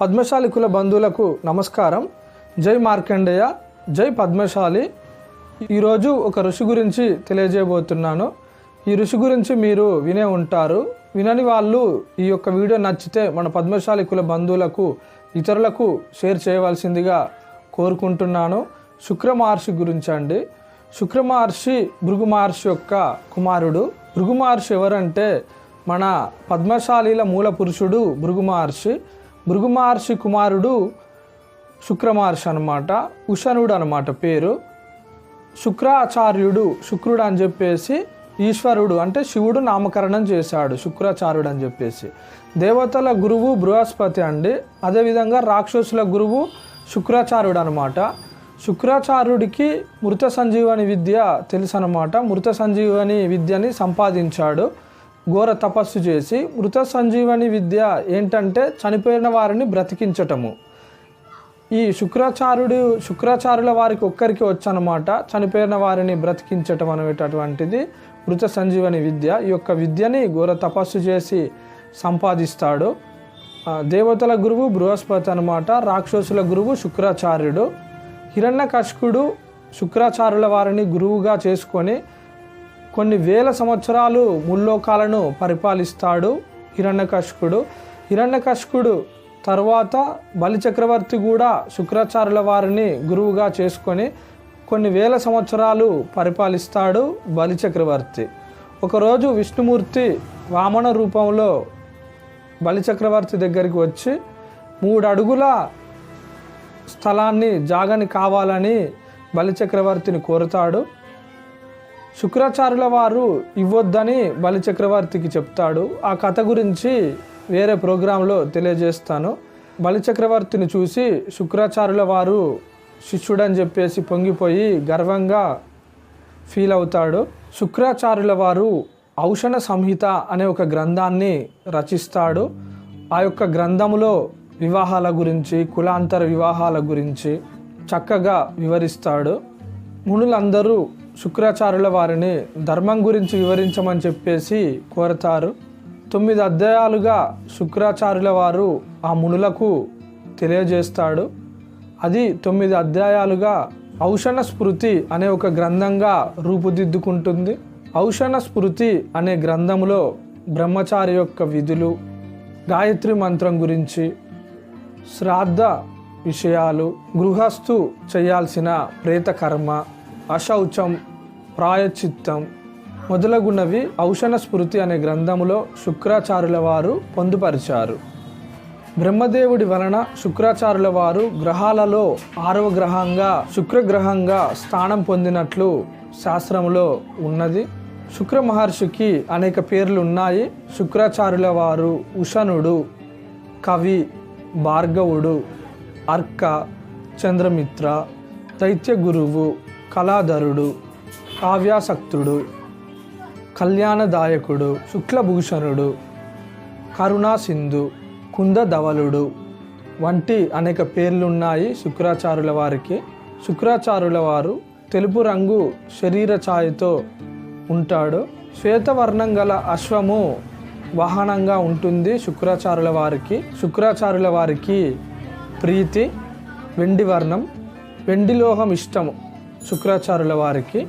పద్మశాలి కుల బంధువులకు నమస్కారం. జై మార్కండేయ జై పద్మశాలి. ఈరోజు ఒక ఋషి గురించి తెలియజేయబోతున్నాను. ఈ ఋషి గురించి మీరు వినే ఉంటారు. వినని వాళ్ళు ఈ యొక్క వీడియో నచ్చితే మన పద్మశాలి కుల బంధువులకు ఇతరులకు షేర్ చేయవలసిందిగా కోరుకుంటున్నాను. శుక్ర మహర్షి గురించి అండి శుక్ర మహర్షి భృగు మహర్షి యొక్క కుమారుడు. భృగు మహర్షి ఎవరంటే మన పద్మశాలీల మూల పురుషుడు భృగు మహర్షి. మృగుమహర్షి కుమారుడు శుక్రమహర్షి అనమాట ఉషనుడు అనమాట పేరు. శుక్రాచార్యుడు శుక్రుడు అని చెప్పేసి ఈశ్వరుడు అంటే శివుడు నామకరణం చేశాడు శుక్రాచార్యుడు అని చెప్పేసి. దేవతల గురువు బృహస్పతి అండి. అదేవిధంగా రాక్షసుల గురువు శుక్రాచార్యుడు అనమాట శుక్రాచార్యుడికి మృత సంజీవని విద్య తెలుసు అనమాట మృత సంజీవని విద్యని సంపాదించాడు. ఘోర తపస్సు చేసి మృత సంజీవని విద్య ఏంటంటే చనిపోయిన వారిని బ్రతికించటము. ఈ శుక్రాచార్యుడు శుక్రాచార్యుల వారికి ఒక్కరికి వచ్చనమాట చనిపోయిన వారిని బ్రతికించటం అనేటటువంటిది మృత సంజీవని విద్య. ఈ యొక్క విద్యని ఘోర తపస్సు చేసి సంపాదిస్తాడు. దేవతల గురువు బృహస్పతి అనమాట రాక్షసుల గురువు శుక్రాచార్యుడు. హిరణ్యకశికుడు శుక్రాచార్యుల వారిని గురువుగా చేసుకొని కొన్ని వేల సంవత్సరాలు ముల్లోకాలను పరిపాలిస్తాడు హిరణ్యకశకుడు హిరణ్యకశికుడు తర్వాత బలిచక్రవర్తి కూడా శుక్రాచార్యుల వారిని గురువుగా చేసుకొని కొన్ని వేల సంవత్సరాలు పరిపాలిస్తాడు బలిచక్రవర్తి. ఒకరోజు విష్ణుమూర్తి వామన రూపంలో బలిచక్రవర్తి దగ్గరికి వచ్చి మూడు అడుగుల స్థలాన్ని జాగని కావాలని బలిచక్రవర్తిని కోరుతాడు. శుక్రాచార్యుల వారు ఇవ్వొద్దని బలిచక్రవర్తికి చెప్తాడు. ఆ కథ గురించి వేరే ప్రోగ్రాంలో తెలియజేస్తాను. బలిచక్రవర్తిని చూసి శుక్రాచార్యుల వారు శిష్యుడని చెప్పేసి పొంగిపోయి గర్వంగా ఫీల్ అవుతాడు. శుక్రాచార్యుల వారు ఔషణ సంహిత అనే ఒక గ్రంథాన్ని రచిస్తాడు. ఆ యొక్క గ్రంథములో వివాహాల గురించి కులాంతర వివాహాల గురించి చక్కగా వివరిస్తాడు. మునులందరూ శుక్రాచార్యుల వారిని ధర్మం గురించి వివరించమని చెప్పేసి కోరతారు. తొమ్మిది అధ్యాయాలుగా శుక్రాచార్యుల వారు ఆ మునులకు తెలియజేస్తాడు. అది తొమ్మిది అధ్యాయాలుగా ఔషణ స్మృతి అనే ఒక గ్రంథంగా రూపుదిద్దుకుంటుంది. ఔషణ స్మృతి అనే గ్రంథములో బ్రహ్మచారి యొక్క విధులు గాయత్రి మంత్రం గురించి శ్రాద్ధ విషయాలు గృహస్థు చేయాల్సిన ప్రేతకర్మ అశౌచం ప్రాయచిత్తం మొదలగునవి ఔషణ స్మృతి అనే గ్రంథములో శుక్రాచారుల వారు పొందుపరిచారు. బ్రహ్మదేవుడి వలన శుక్రాచారుల వారు గ్రహాలలో ఆరవ గ్రహంగా శుక్రగ్రహంగా స్థానం పొందినట్లు శాస్త్రంలో ఉన్నది. శుక్ర మహర్షికి అనేక పేర్లు ఉన్నాయి శుక్రాచారుల వారు ఉషనుడు కవి భార్గవుడు అర్క చంద్రమిత్ర దైత్య గురువు కళాధరుడు కావ్యాసక్తుడు కళ్యాణదాయకుడు శుక్లభూషణుడు కరుణాసింధు కుందధవలుడు వంటి అనేక పేర్లున్నాయి శుక్రాచారుల వారికి. శుక్రాచారుల వారు తెలుపు రంగు శరీర ఛాయతో ఉంటాడు. శ్వేతవర్ణం గల అశ్వము వాహనంగా ఉంటుంది శుక్రాచారుల వారికి. శుక్రాచారుల వారికి ప్రీతి వెండి వర్ణం వెండి లోహం ఇష్టము. శుక్రాచార్యుల వారికి.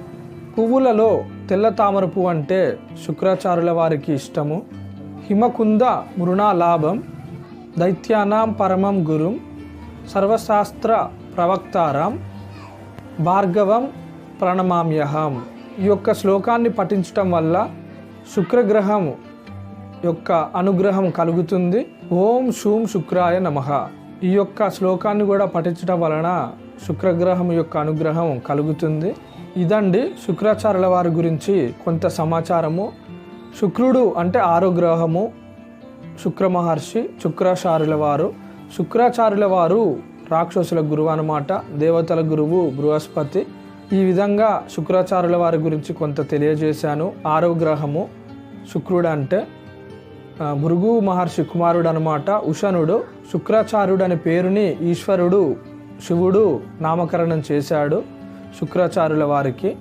పువ్వులలో తెల్ల తామర పువ్వు అంటే శుక్రాచార్యుల వారికి ఇష్టము. హిమకుంద మృణాలాభం దైత్యానాం పరమం గురుం. సర్వశాస్త్ర ప్రవక్తారాం. భార్గవం ప్రణమామ్యహం. ఈ యొక్క శ్లోకాన్ని పఠించటం వల్ల శుక్రగ్రహం యొక్క అనుగ్రహం కలుగుతుంది. ఓం శూం శుక్రాయ నమః. ఈ యొక్క శ్లోకాన్ని కూడా పఠించడం వలన శుక్రగ్రహం యొక్క అనుగ్రహం కలుగుతుంది. ఇదండి శుక్రాచార్యుల వారి గురించి కొంత సమాచారము. శుక్రుడు అంటే ఆరో గ్రహము శుక్ర మహర్షి శుక్రాచార్యుల వారు. శుక్రాచార్యుల వారు రాక్షసుల గురువు అనమాట దేవతల గురువు బృహస్పతి. ఈ విధంగా శుక్రాచార్యుల వారి గురించి కొంత తెలియజేశాను. ఆరో గ్రహము శుక్రుడు అంటే భృగు మహర్షి కుమారుడు అనమాట ఉషనుడు శుక్రాచార్యుడు అనే పేరుని ఈశ్వరుడు శివుడు నామకరణం చేశాడు శుక్రాచార్యుల వారికి.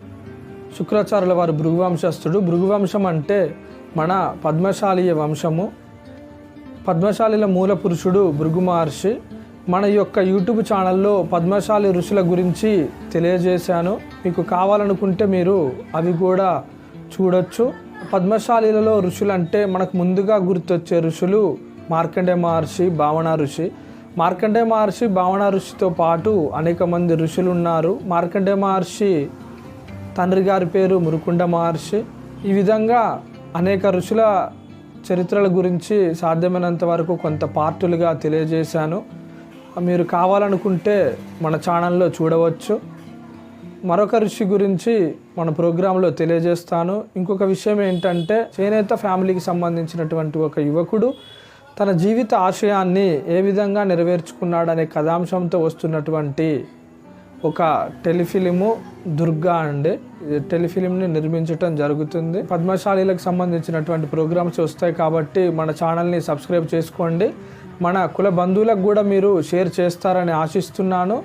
శుక్రాచార్యుల వారు భృగువంశస్థుడు. భృగువంశం అంటే మన పద్మశాలీయ వంశము. పద్మశాలిల మూల పురుషుడు భృగు మహర్షి. మన యొక్క యూట్యూబ్ ఛానల్లో పద్మశాలి ఋషుల గురించి తెలియజేశాను. మీకు కావాలనుకుంటే మీరు అవి కూడా చూడొచ్చు. పద్మశాలిలలో ఋషులు అంటే మనకు ముందుగా గుర్తొచ్చే ఋషులు మార్కండే మహర్షి భావన ఋషి. మార్కండే మహర్షి భావన ఋషితో పాటు అనేక మంది ఋషులు ఉన్నారు మార్కండే మహర్షి తండ్రి గారి పేరు మురుకుండ మహర్షి. ఈ విధంగా అనేక ఋషుల చరిత్రల గురించి సాధ్యమైనంత వరకు కొంత పార్టులుగా తెలియజేశాను. మీరు కావాలనుకుంటే మన ఛానల్లో చూడవచ్చు. మరొక ఋషి గురించి మన ప్రోగ్రాంలో తెలియజేస్తాను. ఇంకొక విషయం ఏంటంటే చేనేత ఫ్యామిలీకి సంబంధించినటువంటి ఒక యువకుడు తన జీవిత ఆశయాన్ని ఏ విధంగా నెరవేర్చుకున్నాడనే కథాంశంతో వస్తున్నటువంటి ఒక టెలిఫిలిము దుర్గా అండి. టెలిఫిలింని నిర్మించటం జరుగుతుంది. పద్మశాలీలకు సంబంధించినటువంటి ప్రోగ్రామ్స్ వస్తాయి కాబట్టి మన ఛానల్ని సబ్స్క్రైబ్ చేసుకోండి. మన కుల బంధువులకు కూడా మీరు షేర్ చేస్తారని ఆశిస్తున్నాను.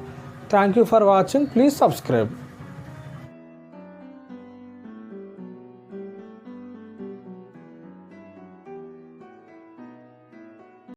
Thank you for watching. Please subscribe.